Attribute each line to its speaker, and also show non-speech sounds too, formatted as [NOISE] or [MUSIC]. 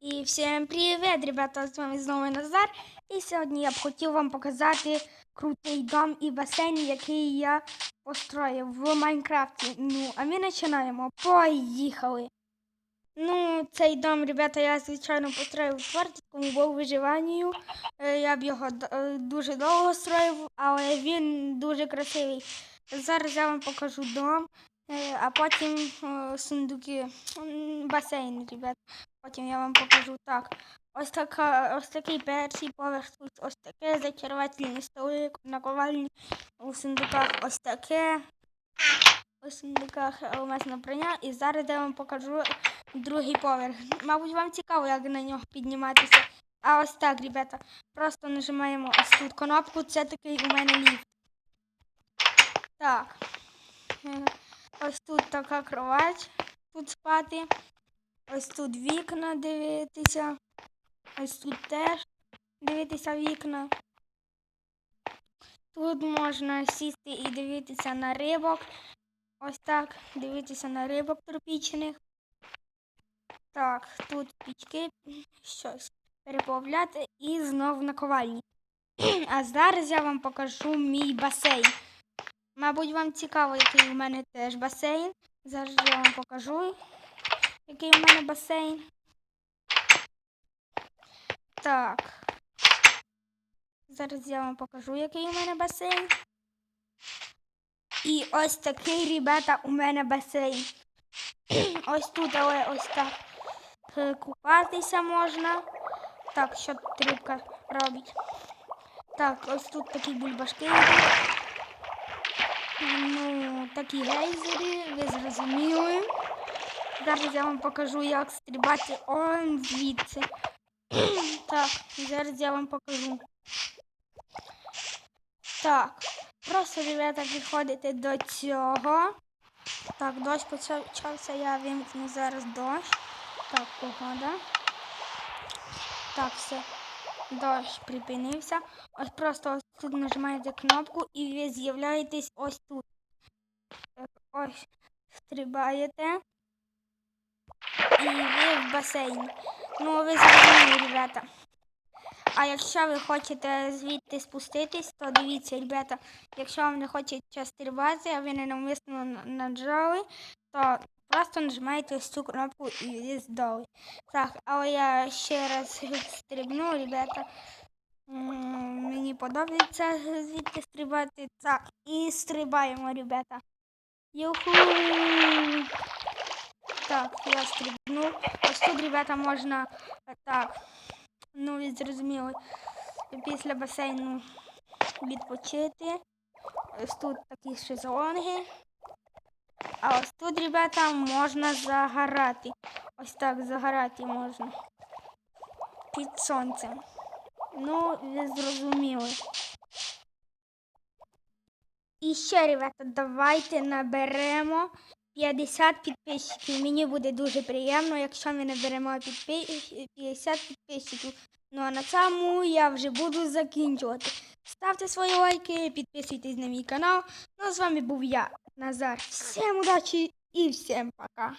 Speaker 1: І всім привіт, ребята! З вами знову Назар. І сьогодні я б хотів вам показати крутий дом і басейн, який я построїв в Майнкрафті. Ну, а ми починаємо. Поїхали! Ну, цей дом, ребята, я звичайно построїв у творчому, бо виживанню. Е, Я б його е, дуже довго строїв, але він дуже красивий. Зараз я вам покажу дом, е, а потім сундуки, басейн, ребят. Потім я вам покажу так. Ось така, ось такий перший поверх тут, ось таке зачарувательні столи, наковальні у сундуках, ось таке. У сундуках алмазне броня. І зараз я вам покажу другий поверх. Мабуть, вам цікаво, як на нього підніматися. А ось так, ребята. Просто нажимаємо ось тут кнопку. Це такий у мене ліфт. Так. Е, Ось тут така кровать. Тут спати. Ось тут вікна дивитися. Ось тут теж дивитися вікна. Тут можна сісти і дивитися на рибок. Ось так, дивитися на рибок тропічних. Так, тут пічки, щось переплавляти і знов наковальні. А зараз я вам покажу мій басейн. Мабуть, вам цікаво, який у мене теж басейн. Зараз я вам покажу, який у мене басейн. Так. Зараз я вам покажу, який у мене басейн. І ось такий, ребята, у мене басейн. [CLEARS THROAT] ось тут, але ось так. Е, Купатися можна. Так, що тут робить? Так, ось тут такі бульбашки. Ну, такі гейзери, ви зрозуміли. Зараз я вам покажу, як стрибати он звідси. [CLEARS THROAT] так, зараз я вам покажу. Так, просто, ребята, підходите до цього. Так, дощ почався, я вимкну зараз дощ. Так, погода. Так, все. Дощ припинився. Ось просто ось тут нажимаєте кнопку і ви з'являєтесь ось тут. Ось стрибаєте. І ви в басейні. Ну, ви зрозуміли, ребята. А якщо ви хочете звідти спуститись, то дивіться, ребята, якщо вам не хочеться стрибати, а ви не навмисно на- наджали, то просто нажимаєте ось цю кнопку і ви здали. Так, але я ще раз стрибну, ребята. Мені подобається звідти стрибати. Так, і стрибаємо, ребята. Юху! Так, я стрибнув. Ось тут, ребята, можна так. Ну, ви зрозуміли, після басейну відпочити. Ось тут такі шезлонги. А ось тут, ребята, можна загорати. Ось так загорати можна. Під сонцем. Ну, ви зрозуміли. І ще, ребята, давайте наберемо 50 підписчиків. Мені буде дуже приємно, якщо ми наберемо підпи- 50 підписчиків. Ну а на цьому я вже буду закінчувати. Ставте свої лайки, підписуйтесь на мій канал. Ну а з вами був я, Назар. Всім удачі і всім пока.